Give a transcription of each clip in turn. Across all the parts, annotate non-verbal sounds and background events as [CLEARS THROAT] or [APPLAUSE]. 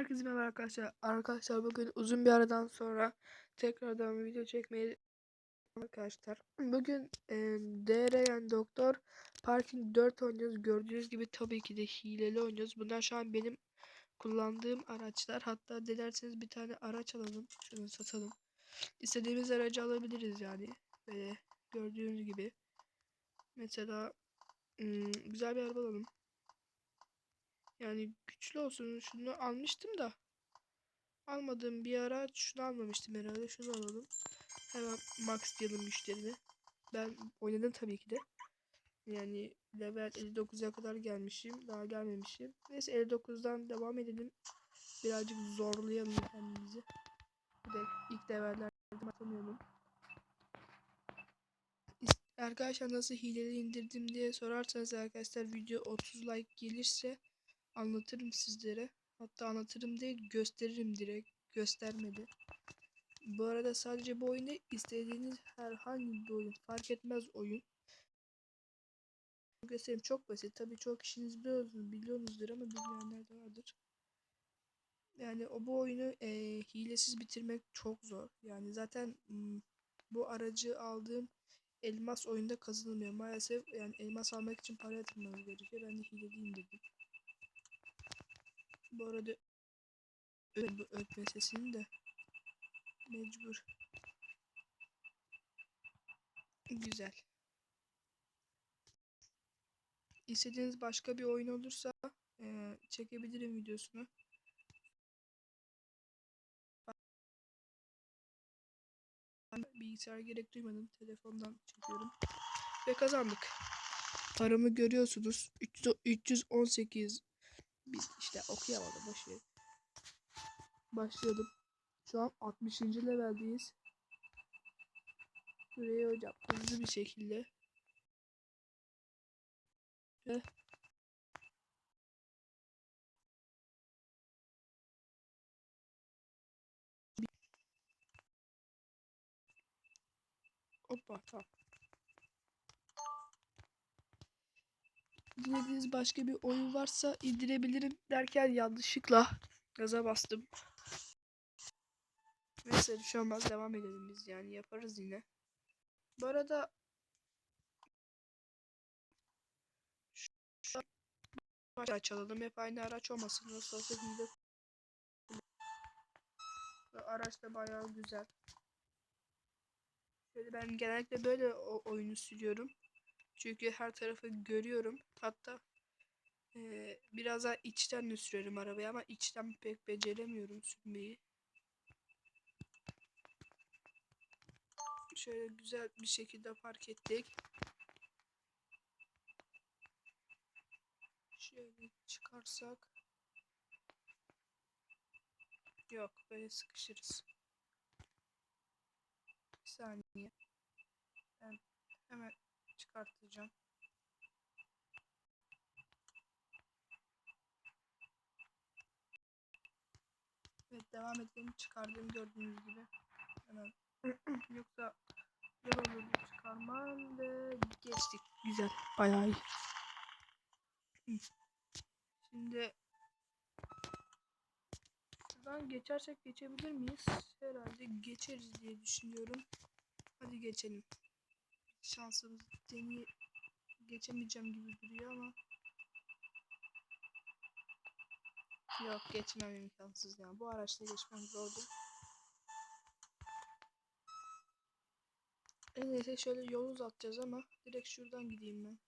Herkese merhaba arkadaşlar. Arkadaşlar bugün uzun bir aradan sonra tekrardan video çekmeye arkadaşlar. Bugün e, DR yani Doktor Parking 4 oynuyoruz. Gördüğünüz gibi tabii ki de hileli oynuyoruz. Bunlar şu an benim kullandığım araçlar. Hatta dilerseniz bir tane araç alalım. Şunu satalım. İstediğimiz aracı alabiliriz yani. Böyle gördüğünüz gibi. Mesela ım, güzel bir araba alalım. Yani güçlü olsun. Şunu almıştım da. Almadığım bir ara şunu almamıştım herhalde. Şunu alalım. Hemen max diyelim müşterine. Ben oynadım tabii ki de. Yani level 59'a kadar gelmişim. Daha gelmemişim. Neyse 59'dan devam edelim. Birazcık zorlayalım kendimizi. Bir de ilk levellerde atamıyorum. Arkadaşlar nasıl hileleri indirdim diye sorarsanız arkadaşlar video 30 like gelirse anlatırım sizlere. Hatta anlatırım değil gösteririm direkt. Göstermedi. Bu arada sadece bu oyunu istediğiniz herhangi bir oyun fark etmez oyun. Göstereyim çok basit. Tabii çok kişiniz biliyorsunuz, biliyorsunuzdur ama bilmeyenler de vardır. Yani o bu oyunu e, hilesiz bitirmek çok zor. Yani zaten bu aracı aldığım elmas oyunda kazanılmıyor. Maalesef yani elmas almak için para yatırmanız gerekiyor. Ben de hileli indirdim. Bu arada ötme sesini de mecbur. Güzel. İstediğiniz başka bir oyun olursa eee, çekebilirim videosunu. Bilgisayar gerek duymadım. Telefondan çekiyorum. Ve kazandık. Paramı görüyorsunuz. 300 318 biz işte okuyamadım boşver. Başlayalım. Şu an 60. leveldeyiz. Buraya hocam hızlı bir şekilde. Ve Hoppa tamam. Dilediğiniz başka bir oyun varsa indirebilirim derken yanlışlıkla gaza bastım. Neyse bir devam edelim biz yani yaparız yine. Bu arada şu araç alalım hep aynı araç olmasın nasıl olsa hile araç da bayağı güzel. Şöyle ben genellikle böyle oyunu sürüyorum. Çünkü her tarafı görüyorum. Hatta eee, biraz daha içten de sürerim arabayı ama içten pek beceremiyorum sürmeyi. Şöyle güzel bir şekilde park ettik. Şöyle çıkarsak. Yok böyle sıkışırız. Bir saniye. Ben hemen çıkartacağım. Evet devam edelim. Çıkardım gördüğünüz gibi. Hemen. [CLEARS THROAT] Yoksa zor olurdu çıkarmam ve geçtik. Güzel. Bayağı iyi. [CLEARS THROAT] Şimdi şuradan geçersek geçebilir miyiz? Herhalde geçeriz diye düşünüyorum. Hadi geçelim. Şansımız deney geçemeyeceğim gibi duruyor ama Yok geçmem imkansız ya. Bu araçla geçmem zordu. İyisi şöyle yol uzatacağız ama direkt şuradan gideyim ben.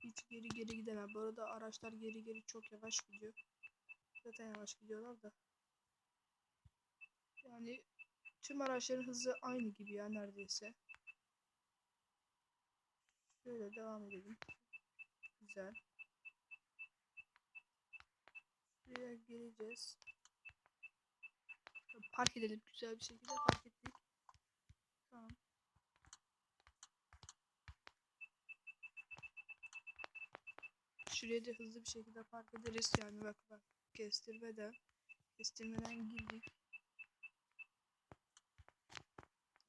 Hiç geri geri gidemem. Bu arada araçlar geri geri çok yavaş gidiyor. Zaten yavaş gidiyorlar da. Yani tüm araçların hızı aynı gibi ya neredeyse. Şöyle devam edelim. Güzel. Buraya geleceğiz. Park edelim güzel bir şekilde park ettik. Tamam. Şuraya da hızlı bir şekilde park ederiz yani bak bak kestirmeden kestirmeden girdik.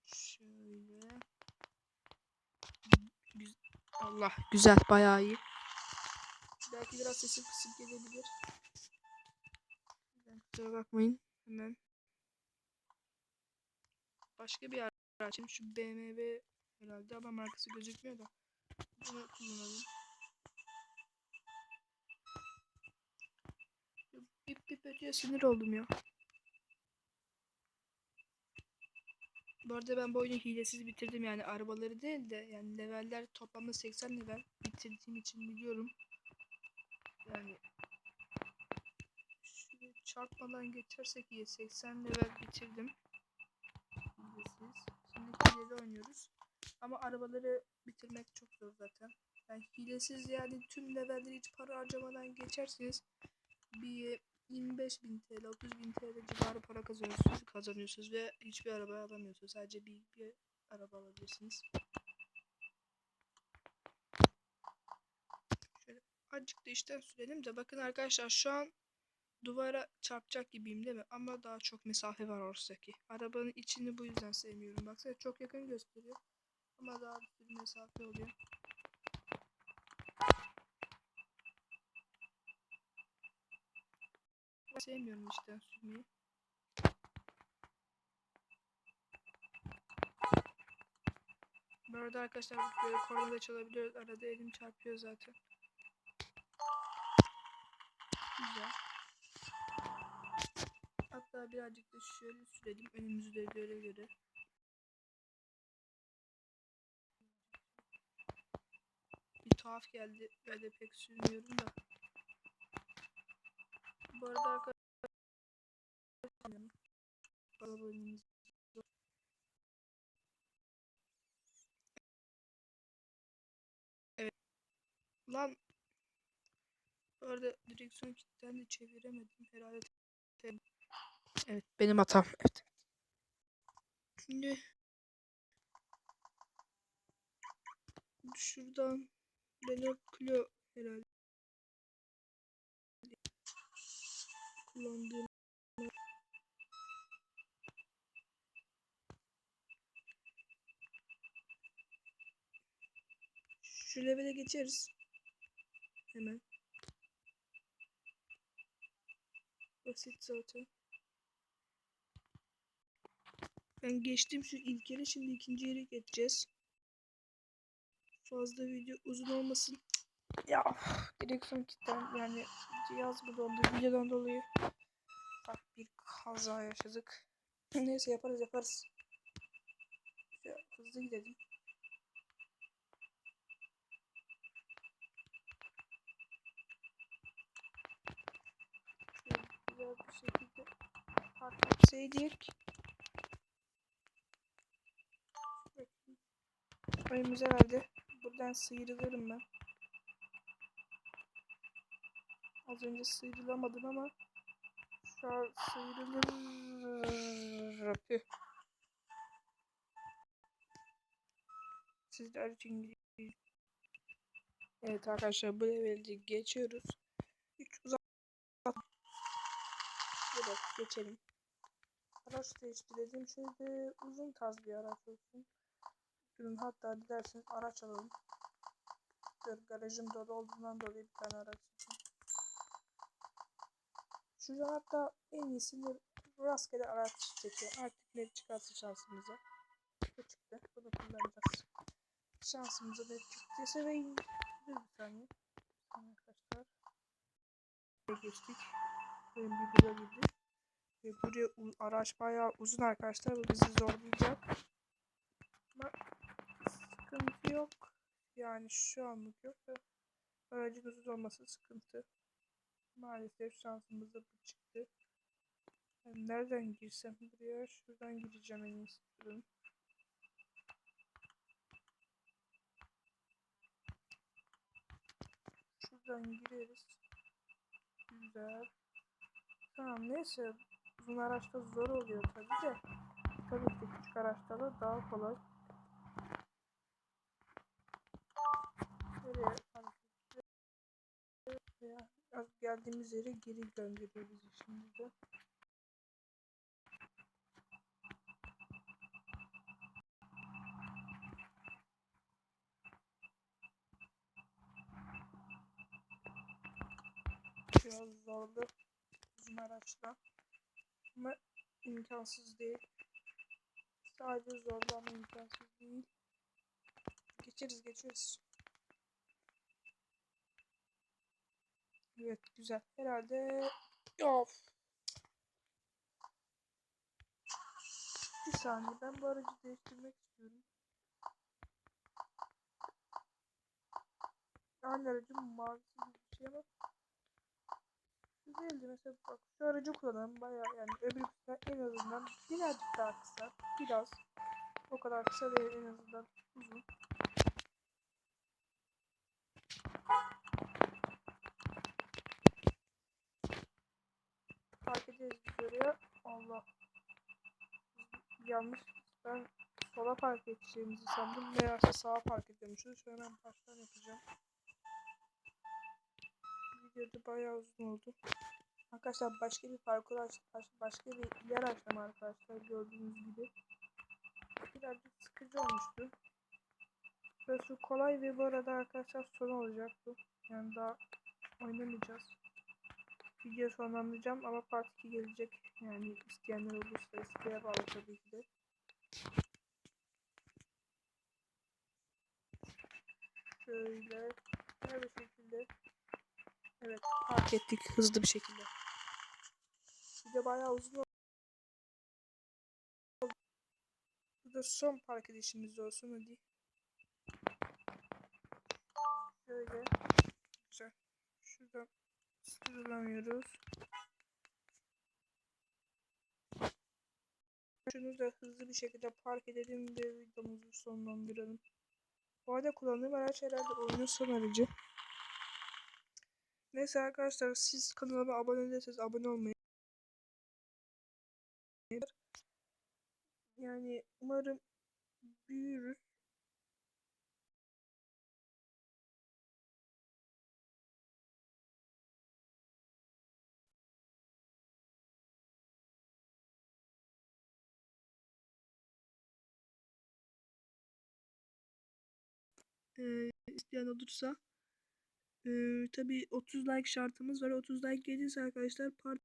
Şöyle. Allah güzel bayağı iyi. Belki biraz sesim kısık gelebilir. Kusura bakmayın. Hemen. Başka bir araç. Şu BMW herhalde ama markası gözükmüyor da. Bunu kullanalım. Bip bip ötüyor sinir oldum ya. Bu arada ben bu oyunu hilesiz bitirdim yani arabaları değil de yani leveller toplamda 80 level bitirdiğim için biliyorum. Yani şöyle çarpmadan geçersek iyi 80 level bitirdim. Hilesiz. Şimdi hileli oynuyoruz. Ama arabaları bitirmek çok zor zaten. Yani hilesiz yani tüm levelleri hiç para harcamadan geçerseniz bir 25 bin TL, 30 bin TL civarı para kazanıyorsunuz, kazanıyorsunuz ve hiçbir araba alamıyorsunuz. Sadece bir, bir araba alabilirsiniz. Şöyle azıcık da işten sürelim de bakın arkadaşlar şu an duvara çarpacak gibiyim değil mi? Ama daha çok mesafe var oradaki. Arabanın içini bu yüzden sevmiyorum. Baksana çok yakın gösteriyor. Ama daha bir mesafe oluyor. Sevmiyorum işten sürmeyi. Bu arkadaşlar böyle kornada çalabiliyoruz. Arada elim çarpıyor zaten. Güzel. Hatta birazcık da şöyle sürelim. Önümüzü de göre göre. Bir tuhaf geldi. Böyle pek sürmüyorum da. Bu arada arkadaşlar Evet. Lan bu arada direksiyon kilitten de çeviremedim herhalde. Evet benim hatam. Evet. Şimdi şuradan Renault Clio herhalde kullandığım Şu levele geçeriz. Hemen. Basit zaten. Ben geçtim şu ilk yere şimdi ikinci yere geçeceğiz. Fazla video uzun olmasın. Ya direksiyon kilitten yani cihaz mı dondu videodan dolayı. Bak bir kaza yaşadık. Neyse yaparız yaparız. Şöyle hızlı gidelim. Güzel bir şekilde park etseydik. Önümüze verdi. Buradan sıyrılırım ben. Az önce sıyrılamadım ama şu an sıyrılır. Sizler için. Evet arkadaşlar bu leveli geçiyoruz. Hiç uzak. Evet geçelim. Araç değiştirelim. Şöyle uzun tarz bir araç olsun. Durun hatta dilerseniz araç alalım. Dur garajım dolu olduğundan dolayı bir tane araç için. Şurada hatta en iyisini rastgele araç çekiyor. Artık ne çıkarsa şansımıza. Bu çıktı. Bunu kullanacağız. Şansımıza ne çıktıysa ve bir saniye. Arkadaşlar. Buraya geçtik. Benim bir bira girdi. Ve buraya araç bayağı uzun arkadaşlar. Bu bizi zorlayacak. Ama sıkıntı yok. Yani şu anlık yok aracın uzun olması sıkıntı. Maalesef şansımıza bu çıktı. Ben nereden girsem buraya? Şuradan gireceğim en iyisi. Şuradan gireriz. Güzel. Tamam neyse. Uzun araçta zor oluyor tabii de. Tabii ki küçük araçta da daha kolay. Şöyle hareket geldiğimiz yere geri gönderiyor şimdi de. Biraz zorlu uzun araçta. Ama imkansız değil. Sadece zorlu ama imkansız değil. Geçeriz geçeriz. Evet güzel. Herhalde of. Bir saniye ben bu aracı değiştirmek istiyorum. Aynı aracın mavisi gibi bir şey ama değildi mesela bak şu aracı kullanalım bayağı yani öbürküsünden en azından birazcık daha kısa biraz o kadar kısa değil en azından uzun biz oraya Allah yanlış ben sola park edeceğimizi sandım meğerse sağa park ediyormuşuz şu hemen baştan yapacağım videoda bayağı uzun oldu Arkadaşlar başka bir parkur aç, baş- başka bir yer açtım arkadaşlar gördüğünüz gibi. Birazcık sıkıcı olmuştu. Burası kolay ve bu arada arkadaşlar son olacak bu. Yani daha oynamayacağız. Video sonlandıracağım ama part 2 gelecek. Yani isteyenler olursa isteğe bağlı tabii ki de. Şöyle her bir şekilde Evet park ettik hızlı bir şekilde. Video bayağı uzun oldu. Bu da son park edişimiz olsun hadi. Şöyle. Güzel. Şuradan sıralamıyoruz. Şunu da hızlı bir şekilde park edelim ve videomuzu sonlandıralım. Bu arada kullandığım araç herhalde oyunun son aracı. Neyse arkadaşlar siz kanalıma abone değilseniz abone olmayı yani umarım büyürüz. Ee, isteyen olursa ee, tabii 30 like şartımız var. 30 like gelirse arkadaşlar part